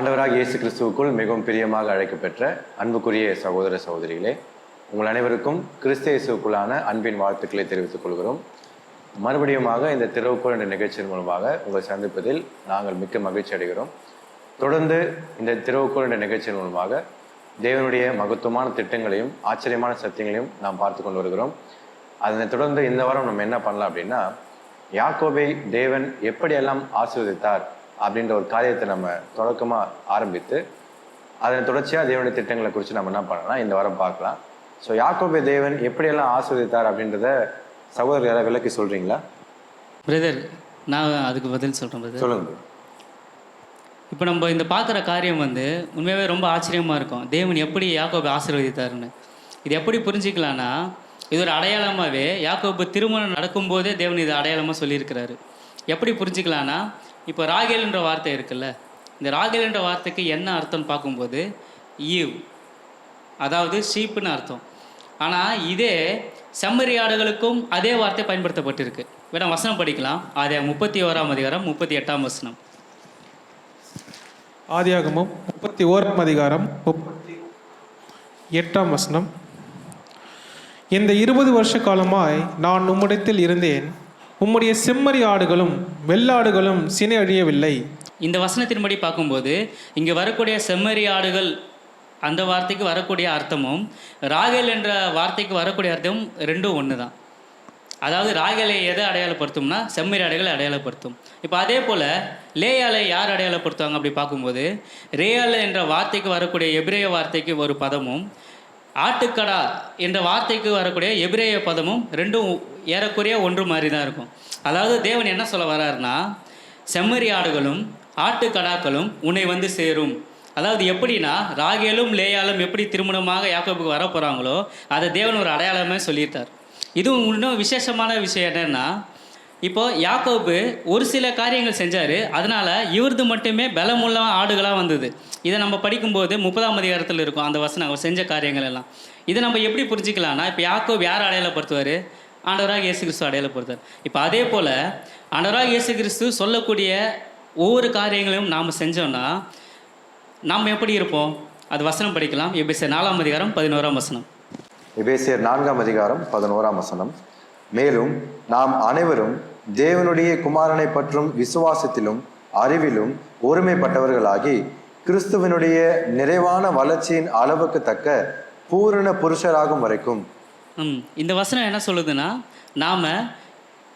ஆண்டவராக இயேசு கிறிஸ்துவுக்குள் மிகவும் பிரியமாக அழைக்கப்பெற்ற அன்புக்குரிய சகோதர சகோதரிகளே உங்கள் அனைவருக்கும் கிறிஸ்து இயேசுக்குள்ளான அன்பின் வாழ்த்துக்களை தெரிவித்துக் கொள்கிறோம். மறுபடியுமாக இந்த திறவுக்குள் என்ற நிகழ்ச்சியின் மூலமாக உங்களை சந்திப்பதில் நாங்கள் மிக்க மகிழ்ச்சி அடைகிறோம். தொடர்ந்து இந்த திறவுக்குள் என்ற நிகழ்ச்சியின் மூலமாக தேவனுடைய மகத்துவமான திட்டங்களையும் ஆச்சரியமான சத்தியங்களையும் நாம் பார்த்து கொண்டு வருகிறோம். அதனை தொடர்ந்து இந்த வாரம் நம்ம என்ன பண்ணலாம் அப்படின்னா யாக்கோபை தேவன் எப்படியெல்லாம் ஆசீர்வதித்தார் அப்படின்ற ஒரு காரியத்தை நம்ம தொடக்கமாக ஆரம்பித்து அதனை தொடர்ச்சியாக தேவனுடைய திட்டங்களை குறித்து நம்ம என்ன பண்ணலாம் இந்த வாரம் பார்க்கலாம். ஸோ யாக்கோபை தேவன் எப்படியெல்லாம் ஆசீர்வதித்தார் அப்படின்றத சகோதரர் யாராவது விளக்கி சொல்கிறீங்களா பிரதர் நான் அதுக்கு பதில் சொல்கிறேன் பிரதர் சொல்லுங்க இப்போ நம்ம இந்த பார்க்குற காரியம் வந்து உண்மையாகவே ரொம்ப ஆச்சரியமாக இருக்கும். தேவன் எப்படி யாக்கோபை ஆசீர்வதித்தாருன்னு. இது எப்படி புரிஞ்சிக்கலாம்னா இது ஒரு அடையாளமாகவே யாக்கோபு திருமணம் நடக்கும்போதே தேவன் இது அடையாளமாக சொல்லியிருக்கிறாரு. எப்படி புரிஞ்சிக்கலாம்னா இப்போ ராகேல்ன்ற வார்த்தை இருக்குல்ல இந்த ராகேல் என்ற வார்த்தைக்கு என்ன அர்த்தம்னு பார்க்கும்போது ஈவ். அதாவது ஷீப்புன்னு அர்த்தம். ஆனால் இதே செம்மறியாடுகளுக்கும் அதே வார்த்தை பயன்படுத்தப்பட்டிருக்கு. வேணா வசனம் படிக்கலாம். அதே முப்பத்தி ஓராம் அதிகாரம் முப்பத்தி எட்டாம் வசனம். ஆதியாகமும் முப்பத்தி ஓராம் அதிகாரம் முப்பத்தி எட்டாம் வசனம். இந்த இருபது வருஷ காலமாய் நான் உம்மிடத்தில் இருந்தேன். உம்முடைய செம்மறி ஆடுகளும் வெள்ளாடுகளும் சினை அழியவில்லை. இந்த வசனத்தின்படி பார்க்கும்போது இங்கே வரக்கூடிய செம்மறி ஆடுகள் அந்த வார்த்தைக்கு வரக்கூடிய அர்த்தமும் ராகேல் என்ற வார்த்தைக்கு வரக்கூடிய அர்த்தமும் ரெண்டும் ஒன்று தான் அதாவது ராகலை எதை அடையாளப்படுத்தும்னா செம்மறி ஆடுகளை அடையாளப்படுத்தும். இப்போ அதே போல் லேயாலை யார் அடையாளப்படுத்துவாங்க அப்படி பார்க்கும்போது ரேயால் என்ற வார்த்தைக்கு வரக்கூடிய எபிரேய வார்த்தைக்கு ஒரு பதமும் ஆட்டுக்கடா என்ற வார்த்தைக்கு வரக்கூடிய எபிரேய பதமும் ரெண்டும் ஏறக்குறைய ஒன்று மாதிரி தான் இருக்கும். அதாவது தேவன் என்ன சொல்ல வர்றாருன்னா செம்மறி ஆடுகளும் ஆட்டுக்கடாக்களும் உன்னை வந்து சேரும். அதாவது எப்படின்னா ராகேலும் லேயாலும் எப்படி திருமணமாக யாக்கோபுக்கு வர போகிறாங்களோ அதை தேவன் ஒரு அடையாளமே சொல்லியிருக்கார். இதுவும் இன்னும் விசேஷமான விஷயம் என்னென்னா இப்போ யாக்கோபு ஒரு சில காரியங்கள் செஞ்சார் அதனால் இவரது மட்டுமே பலமுள்ள ஆடுகளாக வந்தது. இதை நம்ம படிக்கும்போது முப்பதாம் அதிகாரத்தில் இருக்கும் அந்த வசனம் அவர் செஞ்ச காரியங்கள் எல்லாம். இதை நம்ம எப்படி புரிஞ்சிக்கலாம்னா இப்போ யாக்கோப் யார் அடையாளப்படுத்துவார் ஆண்டவராக இயேசு கிறிஸ்து அடையாளப்படுத்துவார் இப்போ அதே போல் ஆண்டவராக இயேசு கிறிஸ்து சொல்லக்கூடிய ஒவ்வொரு காரியங்களையும் நாம் செஞ்சோம்னா நாம் எப்படி இருப்போம்? அது வசனம் படிக்கலாம். எபேசியர் நாலாம் அதிகாரம் பதினோராம் வசனம். எபேசியர் நான்காம் அதிகாரம் பதினோராம் வசனம். மேலும் நாம் அனைவரும் தேவனுடைய குமாரனை பற்றும் விசுவாசத்திலும் அறிவிலும் ஒருமைப்பட்டவர்களாகி கிறிஸ்துவனுடைய நிறைவான வளர்ச்சியின் அளவுக்கு தக்க பூரண புருஷராகும் வரைக்கும் இந்த வசனம் என்ன சொல்லுதுன்னா நாம்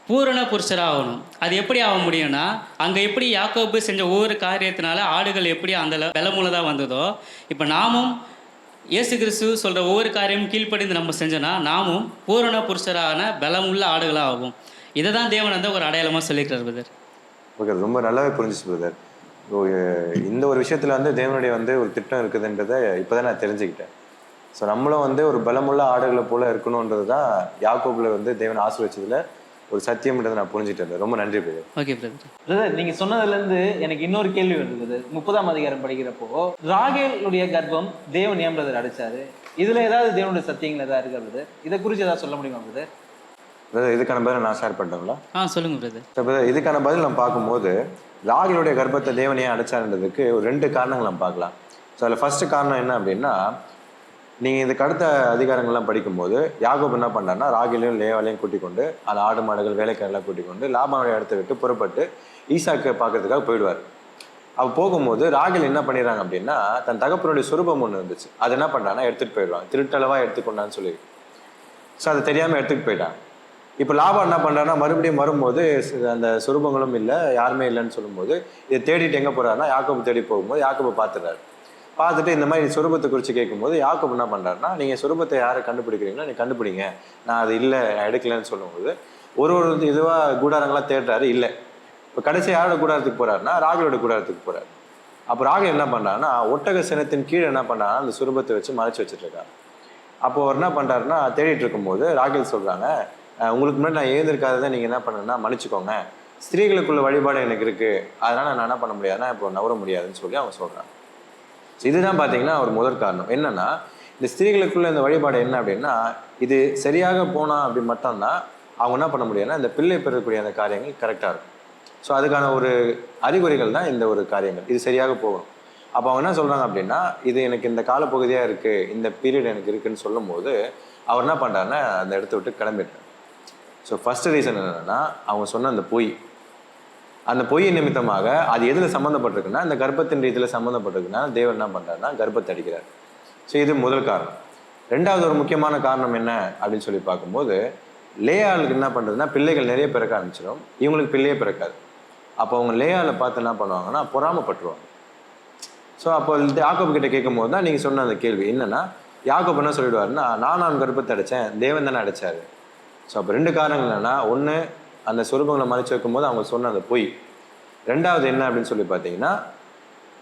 பூரண புருஷராகணும். அது எப்படி ஆக முடியும்னா அங்கே எப்படி யாக்கோபு செஞ்ச ஒவ்வொரு காரியத்தினால ஆடுகள் எப்படி அந்த பலமுள்ளதாக வந்ததோ இப்போ நாமும் இயேசு கிறிஸ்து சொல்கிற ஒவ்வொரு காரியமும் கீழ்ப்படிந்து நம்ம செஞ்சோன்னா நாமும் பூரண புருஷரான பலமுள்ள ஆடுகளாக ஆகும் இதை தான் தேவன் வந்து ஒரு அடையாளமாக சொல்லிக்கிறார் பிரதர் ஓகே ரொம்ப நல்லாவே புரிஞ்சிச்சு பிரதர் இந்த ஒரு விஷயத்தில் வந்து தேவனுடைய வந்து ஒரு திட்டம் இருக்குதுன்றதை இப்போ தான் நான் தெரிஞ்சுக்கிட்டேன். ஸோ நம்மளும் வந்து ஒரு பலமுள்ள ஆடுகளை போல இருக்கணுன்றது தான் யாக்கோபுல வந்து தேவன் ஆசீர்வச்சதுல ஒரு சத்தியம்ன்றதை நான் புரிஞ்சுட்டேன் ரொம்ப நன்றி பிரதர். ஓகே பிரதர் பிரதர் நீங்க சொன்னதுல இருந்து எனக்கு இன்னொரு கேள்வி வருது பிரதர் முப்பதாம் அதிகாரம் படிக்கிறப்போ ராகேலுடைய கர்ப்பம் தேவன் ஏன் பிரதர் அடிச்சாரு? இதுல ஏதாவது தேவனுடைய சத்தியங்கள் ஏதாவது இருக்கா பிரதர்? இதை குறித்து ஏதாவது சொல்ல முடியுமா பிரதர்? பிரதர் இதுக்கான பதில் நான் ஷேர் பண்ணிட்டேங்களா? ஆ சொல்லுங்கள் பிரதர் ஸோ பிரதர் இதுக்கான பதில் நம்ம பார்க்கும்போது ராகிலுடைய கர்ப்பத்தை தேவன் ஏன் அடைச்சாருன்றதுக்கு ஒரு ரெண்டு காரணங்கள் நம்ம பார்க்கலாம். ஸோ அதில் ஃபர்ஸ்ட் காரணம் என்ன அப்படின்னா நீங்கள் இதுக்கு அடுத்த அதிகாரங்கள்லாம் படிக்கும்போது யாகோப் என்ன பண்ணார்னா ராகிலையும் லேவாலையும் கூட்டிக் கொண்டு அந்த ஆடு மாடுகள் வேலைக்காரெல்லாம் கூட்டிக் கொண்டு லாபானுடைய இடத்த விட்டு புறப்பட்டு ஈசாக்கை பார்க்கறதுக்காக போயிடுவார். அப்போ போகும்போது ராகில் என்ன பண்ணிடுறாங்க அப்படின்னா தன் தகப்பனுடைய சுரூபம் ஒன்று இருந்துச்சு அது என்ன பண்ணுறான்னா எடுத்துகிட்டு போயிடுவாங்க. திருட்டளவாக எடுத்துக்கொண்டான்னு சொல்லி. ஸோ அதை தெரியாமல் எடுத்துகிட்டு போயிட்டான் இப்போ லாபம் என்ன பண்ணுறாருன்னா மறுபடியும் வரும்போது அந்த சுரூபங்களும் இல்லை யாருமே இல்லைன்னு சொல்லும்போது இதை தேடிட்டு எங்கே போகிறாருன்னா யாக்கோபு தேடி போகும்போது யாக்கோபு பார்த்துறாரு பார்த்துட்டு இந்த மாதிரி சுரூபத்தை குறித்து கேட்கும்போது யாக்கோபு என்ன பண்ணுறாருன்னா நீங்கள் சுரூபத்தை யாரை கண்டுபிடிக்கிறீங்களோ நீ கண்டுபிடிங்க. நான் அது இல்லை நான் எடுக்கலைன்னு சொல்லும்போது ஒரு ஒரு இதுவாக கூடாரங்களாக தேடுறாரு இல்லை. இப்போ கடைசி யாரோட கூடாரத்துக்கு போகிறாருன்னா ராகுலோட கூடாரத்துக்கு போகிறார் அப்போ ராகு என்ன பண்ணுறாருன்னா ஒட்டக சினத்தின் கீழே என்ன பண்ணுறாருன்னா அந்த சுரூபத்தை வச்சு மறைச்சி வச்சுட்ருக்காரு. அப்போ அவர் என்ன பண்ணுறாருன்னா தேடிட்டு இருக்கும்போது ராகுல் சொல்கிறாங்க உங்களுக்கு முன்னாடி நான் எழுந்திருக்காததை நீங்கள் என்ன பண்ணுங்கன்னா மன்னிச்சுக்கோங்க. ஸ்திரீகளுக்குள்ள வழிபாடு எனக்கு இருக்குது அதனால் நான் என்ன பண்ண முடியாதுன்னா இப்போ நவர முடியாதுன்னு சொல்லி அவங்க சொல்கிறாங்க இதுதான் பார்த்தீங்கன்னா ஒரு முதல் காரணம். என்னன்னா இந்த ஸ்திரீகளுக்குள்ள இந்த வழிபாடு என்ன அப்படின்னா இது சரியாக போனா அப்படி மட்டும்தான் அவங்க என்ன பண்ண முடியும்னா இந்த பிள்ளை பெறக்கூடிய அந்த காரியங்கள் கரெக்டாக இருக்கும். ஸோ அதுக்கான ஒரு அறிகுறிகள் தான் இந்த ஒரு காரியங்கள். இது சரியாக போகணும். அப்போ அவங்க என்ன சொல்கிறாங்க அப்படின்னா இது எனக்கு இந்த காலப்பகுதியாக இருக்குது இந்த பீரியட் எனக்கு இருக்குதுன்னு சொல்லும்போது அவர் என்ன பண்ணுறாருன்னா அந்த இடத்த விட்டு கிளம்பிட்டார் ஸோ ஃபஸ்ட்டு ரீசன் என்னென்னா அவங்க சொன்ன அந்த பொய். அந்த பொய் நிமித்தமாக அது எதில் சம்மந்தப்பட்டிருக்குன்னா இந்த கர்ப்பத்தின் ரீதியில் சம்மந்தப்பட்டிருக்குன்னா தேவன் என்ன பண்ணுறாருன்னா கர்ப்பத்தை அடிக்கிறார். ஸோ இது முதல் காரணம். ரெண்டாவது ஒரு முக்கியமான காரணம் என்ன அப்படின்னு சொல்லி பார்க்கும்போது லேயாளுக்கு என்ன பண்ணுறதுன்னா பிள்ளைகள் நிறைய பிறக்க ஆரம்பிச்சிடும் இவங்களுக்கு பிள்ளையே பிறக்காது. அப்போ அவங்க லேயாவில் பார்த்து என்ன பண்ணுவாங்கன்னா பொறாமப்பட்டுருவாங்க. ஸோ அப்போ யாக்கோப் கிட்ட கேட்கும் போது தான் நீங்கள் சொன்ன அந்த கேள்வி. என்னென்னா யாக்கோப் என்ன சொல்லிடுவாருன்னா நான் நான் கர்ப்பத்தை அடைச்சேன் தேவன் தானே அடைச்சாரு. ஸோ அப்போ ரெண்டு காரணங்கள் என்னென்னா ஒன்று அந்த சொரூபங்களை மறைச்சு வைக்கும்போது அவங்க சொன்ன அந்த பொய். ரெண்டாவது என்ன அப்படின்னு சொல்லி பார்த்தீங்கன்னா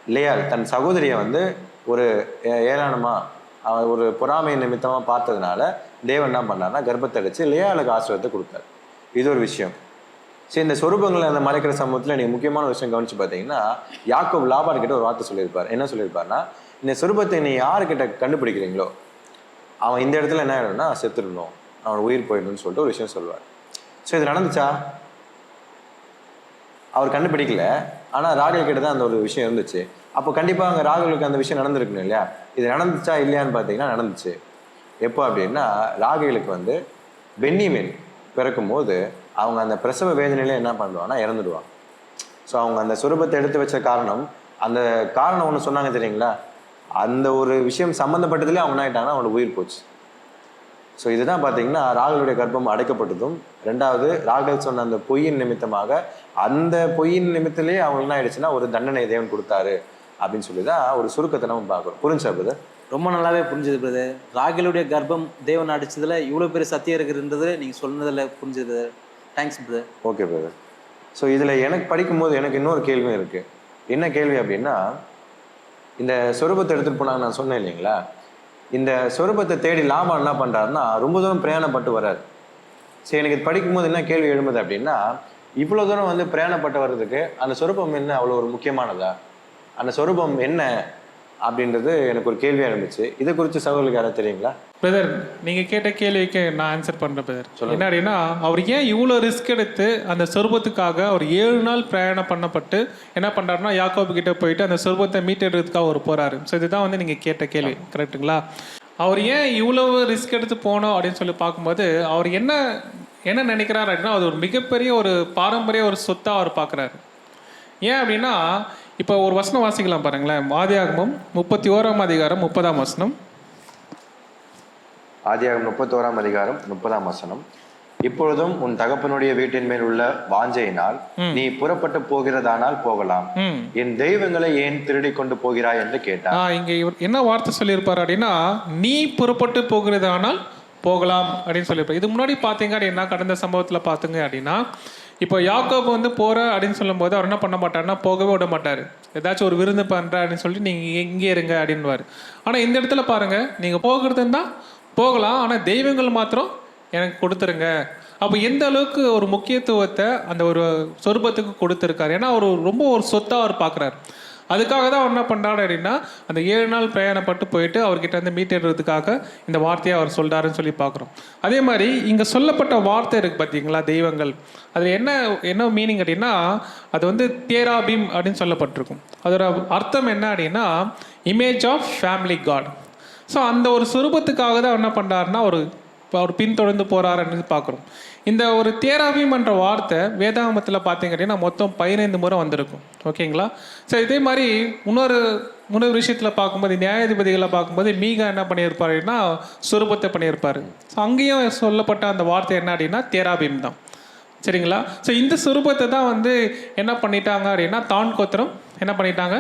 லேயால் தன் சகோதரியை வந்து ஒரு ஏ- ஏளனமா ஒரு பொறாமை நிமித்தமாக பார்த்ததுனால தேவன் என்ன பண்ணார்னா கர்ப்பத்தை அடித்து லேயாளுக்கு ஆசிரியத்தை கொடுத்தார். இது ஒரு விஷயம். சரி இந்த சொரூபங்களை அந்த மறைக்கிற சமூகத்தில் நீங்கள் முக்கியமான விஷயம் கவனிச்சு பார்த்தீங்கன்னா யாக்கோப் லாபான் கிட்ட ஒரு வார்த்தை சொல்லியிருப்பார். என்ன சொல்லியிருப்பாருன்னா இந்த சொரூபத்தை நீ யாருக்கிட்ட கண்டுபிடிக்கிறீங்களோ அவன் இந்த இடத்துல என்ன ஆகிடும்னா செத்துடணும். அவன் உயிர் போயிடணும்னு சொல்லிட்டு ஒரு விஷயம் சொல்லுவார். ஸோ இது நடந்துச்சா? அவர் கண்டுபிடிக்கல. ஆனால் ராகுல் கிட்ட தான் அந்த ஒரு விஷயம் இருந்துச்சு. அப்போ கண்டிப்பாக அங்கே ராகுலுக்கு அந்த விஷயம் நடந்திருக்கணும் இல்லையா? இது நடந்துச்சா இல்லையான்னு பார்த்தீங்கன்னா நடந்துச்சு. எப்போ அப்படின்னா ராகுலுக்கு வந்து பென்னிமீன் பிறக்கும் போது அவங்க அந்த பிரசவ வேதனையில என்ன பண்ணுவாங்கன்னா இறந்துடுவாங்க. ஸோ அவங்க அந்த சுரூபத்தை எடுத்து வச்ச காரணம் அந்த காரணம் ஒன்று சொன்னாங்க தெரியுங்களா? அந்த ஒரு விஷயம் சம்மந்தப்பட்டதுலேயே அவங்க என்ன ஆகிட்டாங்கன்னா அவங்களோட உயிர் போச்சு. ஸோ இதுதான் பார்த்தீங்கன்னா ராகுலுடைய கர்ப்பம் அடைக்கப்பட்டதும். ரெண்டாவது ராகுல் சொன்ன அந்த பொய்யின் நிமித்தமாக அந்த பொய்யின் நிமித்திலே அவங்க என்ன ஆயிடுச்சுன்னா ஒரு தண்டனை தேவன் கொடுத்தாரு அப்படின்னு சொல்லி தான் ஒரு சுருக்கத்தை நம்ம பார்க்குறோம். புரிஞ்சா பிரதர் ரொம்ப நல்லாவே புரிஞ்சுது பிரதர் ராகிலுடைய கர்ப்பம் தேவன் அடிச்சதுல இவ்வளோ பெரிய சத்தியம் இருக்குன்றது நீங்கள் சொன்னதில் புரிஞ்சுது brother thanks brother okay brother so இதில் எனக்கு படிக்கும்போது எனக்கு இன்னொரு கேள்வியும் இருக்குது என்ன கேள்வி அப்படின்னா இந்த சொரூபத்தை எடுத்துகிட்டு போனாங்க நான் சொன்னேன் இல்லைங்களா? இந்த சொரூபத்தை தேடி லாபம் என்ன பண்ணுறாருன்னா ரொம்ப தூரம் பிரயாணப்பட்டு வர்றாரு. சரி எனக்கு இது படிக்கும்போது என்ன கேள்வி எழும்புது அப்படின்னா இவ்வளோ தூரம் வந்து பிரயாணப்பட்டு வர்றதுக்கு அந்த சொரூபம் என்ன அவ்வளோ ஒரு முக்கியமானதா? அந்த சொரூபம் என்ன? அப்படின்றது எனக்கு ஒரு கேள்வியாக இருந்துச்சு. இதை குறித்து சகோதரர்களுக்கு யாராவது தெரியுங்களா? பிரதர் நீங்கள் கேட்ட கேள்விக்கு நான் ஆன்சர் பண்ணுறேன் பிரதர் என்ன அப்படின்னா அவர் ஏன் இவ்வளோ ரிஸ்க் எடுத்து அந்த சொர்பத்துக்காக அவர் ஏழு நாள் பிரயாணம் பண்ணப்பட்டு என்ன பண்ணுறாருன்னா யாக்கோபு கிட்ட போயிட்டு அந்த சொர்பத்தை மீட்டெடுக்கிறதுக்காக அவர் போகிறாரு ஸோ இதுதான் வந்து நீங்கள் கேட்ட கேள்வி கரெக்ட்டுங்களா அவர் ஏன் இவ்வளவு ரிஸ்க் எடுத்து போனோம் அப்படின்னு சொல்லி பார்க்கும்போது அவர் என்ன என்ன நினைக்கிறாரு அப்படின்னா அது ஒரு மிகப்பெரிய ஒரு பாரம்பரிய ஒரு சொத்தாக அவர் பார்க்குறாரு. ஏன் அப்படின்னா இப்போ ஒரு வசனம் வாசிக்கலாம் பாருங்களேன். ஆதியாகமம் முப்பத்தி ஓராம் அதிகாரம் முப்பதாம் வசனம். ஆதியாகம் முப்பத்தோராம் அதிகாரம் முப்பதாம் வசனம். இப்பொழுதும் உன் தகப்பனுடைய வீட்டின் மேல் உள்ள வாஞ்சையினால் நீ புறப்பட்டு போகிறதானால் போகலாம். என் தெய்வங்களை ஏன் திருடிக் கொண்டு போகிறாய் என்று கேட்டார். ஆ இங்கே இவர் என்ன வார்த்தை சொல்லியிருப்பார் அப்படின்னா நீ புறப்பட்டு போகிறதானால் போகலாம் அப்படின்னு சொல்லியிருப்பார். இது முன்னாடி பார்த்தீங்க அப்படின்னா கடந்த சம்பவத்தில் பார்த்துங்க அப்படின்னா இப்போ யாக்கோப் வந்து போகிற அப்படின்னு சொல்லும்போது அவர் என்ன பண்ண மாட்டாருன்னா போகவே விட மாட்டார். ஏதாச்சும் ஒரு விருந்து பண்ணுற அப்படின்னு சொல்லிட்டு நீங்கள் இங்கே இருங்க அப்படின்வார் ஆனால் இந்த இடத்துல பாருங்கள் நீங்கள் போகிறதுன்னா போகலாம் ஆனால் தெய்வங்கள் மாத்திரம் எனக்கு கொடுத்துருங்க. அப்போ எந்த அளவுக்கு ஒரு முக்கியத்துவத்தை அந்த ஒரு சொரூபத்துக்கு கொடுத்துருக்காரு? ஏன்னா அவர் ரொம்ப ஒரு சொத்தாக அவர் பார்க்குறாரு அதுக்காக தான் அவர் என்ன பண்ணுறாரு அப்படின்னா அந்த ஏழு நாள் பிரயாணப்பட்டு போயிட்டு அவர்கிட்ட இருந்து மீட்டெடுறதுக்காக இந்த வார்த்தையை அவர் சொல்கிறாருன்னு சொல்லி பார்க்குறோம். அதே மாதிரி இங்கே சொல்லப்பட்ட வார்த்தை இருக்குது பார்த்தீங்களா தெய்வங்கள். அதில் என்ன என்ன மீனிங் அப்படின்னா அது வந்து தேராபீம் அப்படின்னு சொல்லப்பட்டிருக்கும். அதோட அர்த்தம் என்ன அப்படின்னா image of family god so அந்த ஒரு சுரூபத்துக்காக தான் என்ன பண்ணுறாருன்னா ஒரு இப்போ அவர் பின்தொடர்ந்து போகிறாருன்னு பார்க்குறோம். இந்த ஒரு தேராபீம் என்ற வார்த்தை வேதாகமத்தில் பார்த்தீங்கன்னா அப்படின்னா மொத்தம் பதினைந்து முறை வந்திருக்கும். ஓகேங்களா? ஸோ இதே மாதிரி இன்னொரு முன்னொரு விஷயத்தில் பார்க்கும்போது நியாயாதிபதிகளை பார்க்கும்போது மீகா என்ன பண்ணியிருப்பாருன்னா அப்படின்னா சுரூபத்தை பண்ணியிருப்பார். ஸோ அங்கேயும் சொல்லப்பட்ட அந்த வார்த்தை என்ன அப்படின்னா தேராபீம் தான். சரிங்களா? ஸோ இந்த சுரூபத்தை தான் வந்து என்ன பண்ணிட்டாங்க அப்படின்னா தான் கோத்திரம் என்ன பண்ணிட்டாங்க?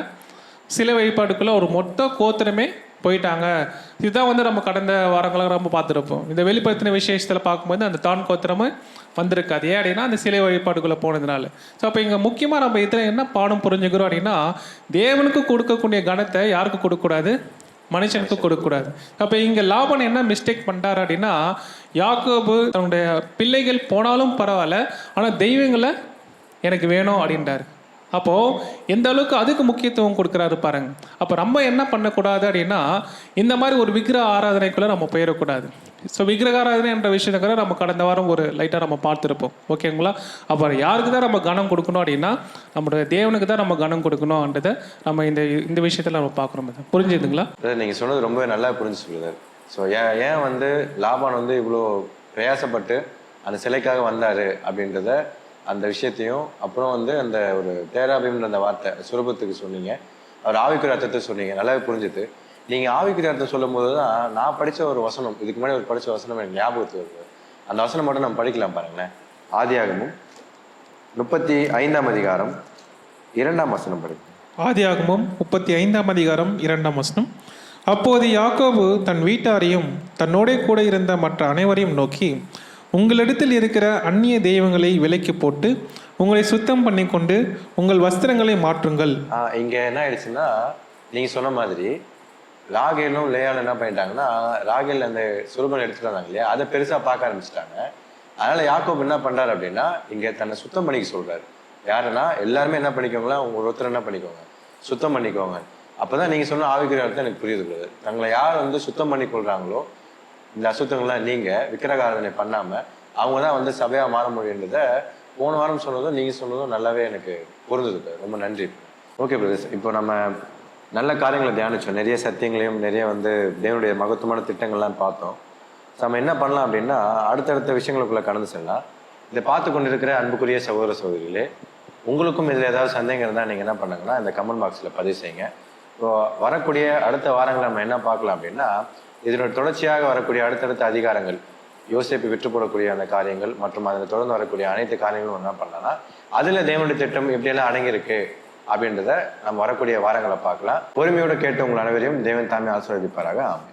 சில வழிபாடுக்குள்ள ஒரு மொத்த கோத்திரமே போயிட்டாங்க. இதுதான் வந்து நம்ம கடந்த வாரங்களாக ரொம்ப பார்த்துருப்போம். இந்த வெளிப்படுத்தின விசேஷத்தில் பார்க்கும்போது அந்த தான் கோத்திரமும் வந்திருக்காது ஏன் அப்படின்னா அந்த சிலை வழிபாடுக்குள்ளே போனதுனால. ஸோ அப்போ இங்கே முக்கியமாக நம்ம இதில் என்ன பாடம் புரிஞ்சுக்கிறோம் அப்படின்னா தேவனுக்கு கொடுக்கக்கூடிய கணத்தை யாருக்கு கொடுக்கக்கூடாது? மனுஷனுக்கு கொடுக்கக்கூடாது. அப்போ இங்கே லாபன் என்ன மிஸ்டேக் பண்ணிட்டார் அப்படின்னா யாக்கோபு தன்னுடைய பிள்ளைகள் போனாலும் பரவாயில்ல ஆனால் தெய்வங்களை எனக்கு வேணும் அப்படின்றாரு. அப்போது எந்த அளவுக்கு அதுக்கு முக்கியத்துவம் கொடுக்குறாரு பாருங்க. அப்போ நம்ம என்ன பண்ணக்கூடாது அப்படின்னா இந்த மாதிரி ஒரு விக்கிரக ஆராதனைக்குள்ளே நம்ம போயிடக்கூடாது. ஸோ விக்கிரக ஆராதனை என்ற விஷயத்தை கூட நம்ம கடந்த வாரம் ஒரு லைட்டாக நம்ம பார்த்துருப்போம். ஓகேங்களா அப்போ யாருக்கு தான் நம்ம கனம் கொடுக்கணும் அப்படின்னா நம்மளுடைய தேவனுக்கு தான் நம்ம கனம் கொடுக்கணும்ன்றதை நம்ம இந்த இந்த விஷயத்தில் நம்ம பார்க்குறோம் புரிஞ்சுதுங்களா? நீங்கள் சொன்னது ரொம்பவே நல்லா புரிஞ்சு சொல்லுது ஸோ ஏன் ஏன் வந்து லாபான் வந்து இவ்வளோ பிரயாசப்பட்டு அந்த சிலைக்காக வந்தார் அப்படின்றத அந்த விஷயத்தையும் அப்புறம் வந்து அந்த ஒரு தேராபிம்ன்ற அந்த வார்த்தை சுரபத்துக்கு சொன்னீங்க. அவர் ஆவிக்குரிய அர்த்தத்தை சொன்னீங்க. நல்லாவே புரிஞ்சுது. நீங்கள் ஆவிக்குரிய அர்த்தம் சொல்லும்போது தான் நான் படித்த ஒரு வசனம் இதுக்கு முன்னாடி ஒரு படித்த வசனம் எனக்கு ஞாபகத்துக்கு வருது. அந்த வசனம் மட்டும் நம்ம படிக்கலாம் பாருங்களேன். ஆதியாகமும் முப்பத்தி ஐந்தாம் அதிகாரம் இரண்டாம் வசனம் படிக்கும் ஆதியாகமும் முப்பத்தி ஐந்தாம் அதிகாரம் இரண்டாம் வசனம். அப்போது யாக்கோபு தன் வீட்டாரையும் தன்னோடே கூட இருந்த மற்ற அனைவரையும் நோக்கி உங்களிடத்தில் இருக்கிற அந்நிய தெய்வங்களை விலைக்கு போட்டு உங்களை சுத்தம் பண்ணி கொண்டு உங்கள் வஸ்திரங்களை மாற்றுங்கள். இங்கே இங்க என்ன ஆயிடுச்சுன்னா நீங்க சொன்ன மாதிரி ராகேலும் லேயாலும் என்ன பண்ணிட்டாங்கன்னா ராகேல் அந்த சுரபன் எடுத்துட்டு வந்தாங்க இல்லையா? அதை பெருசா பார்க்க ஆரம்பிச்சிட்டாங்க. அதனால யாக்கோப் என்ன பண்றாரு அப்படின்னா இங்க தன்னை சுத்தம் பண்ணிக்க சொல்றாரு. யாருன்னா எல்லாருமே என்ன பண்ணிக்கோங்களா உங்க ஒருத்தர் என்ன பண்ணிக்கோங்க சுத்தம் பண்ணிக்கோங்க. அப்பதான் நீங்க சொன்ன ஆவிக்குரிய எனக்கு புரியுது தங்களை யார் வந்து சுத்தம் பண்ணி கொள்றாங்களோ இந்த அசுத்தங்கள்லாம் நீங்கள் விக்கிரகாரதனை பண்ணாமல் அவங்க தான் வந்து சபையாக மாற முடியுன்றதை போன வாரம் சொன்னதும் நீங்கள் சொன்னதும் நல்லாவே எனக்கு பொருந்தது ரொம்ப நன்றி. Okay brothers. இப்போ நம்ம நல்ல காரியங்களை தியானிச்சோம். நிறைய சத்தியங்களையும் நிறைய வந்து தேவனுடைய மகத்துவமான திட்டங்கள்லாம் பார்த்தோம். நம்ம என்ன பண்ணலாம் அப்படின்னா அடுத்தடுத்த விஷயங்களுக்குள்ளே கடந்து செல்லலாம். இதை பார்த்து கொண்டிருக்கிற அன்புக்குரிய சகோதர சகோதரிகளே உங்களுக்கும் இதில் ஏதாவது சந்தேகம் இருந்தால் நீங்கள் என்ன பண்ணுங்கன்னா இந்த கமெண்ட் பாக்ஸில் பதிவு செய்யுங்க. இப்போ வரக்கூடிய அடுத்த வாரங்களை நம்ம என்ன பார்க்கலாம் அப்படின்னா இதனோட தொடர்ச்சியாக வரக்கூடிய அடுத்தடுத்த அதிகாரங்கள் யோசிப்பு விற்று போடக்கூடிய அந்த காரியங்கள் மற்றும் அதில் தொடர்ந்து வரக்கூடிய அனைத்து காரியங்களும் என்ன பண்ணலாம் அதில் தேவனுடைய திட்டம் எப்படியெல்லாம் அடங்கியிருக்கு அப்படின்றத நம்ம வரக்கூடிய வாரங்களை பார்க்கலாம். பொறுமையோடு கேட்டு உங்கள் அனைவரையும் தேவன் தாமே ஆசீர்வதிப்பாராக. ஆமாம்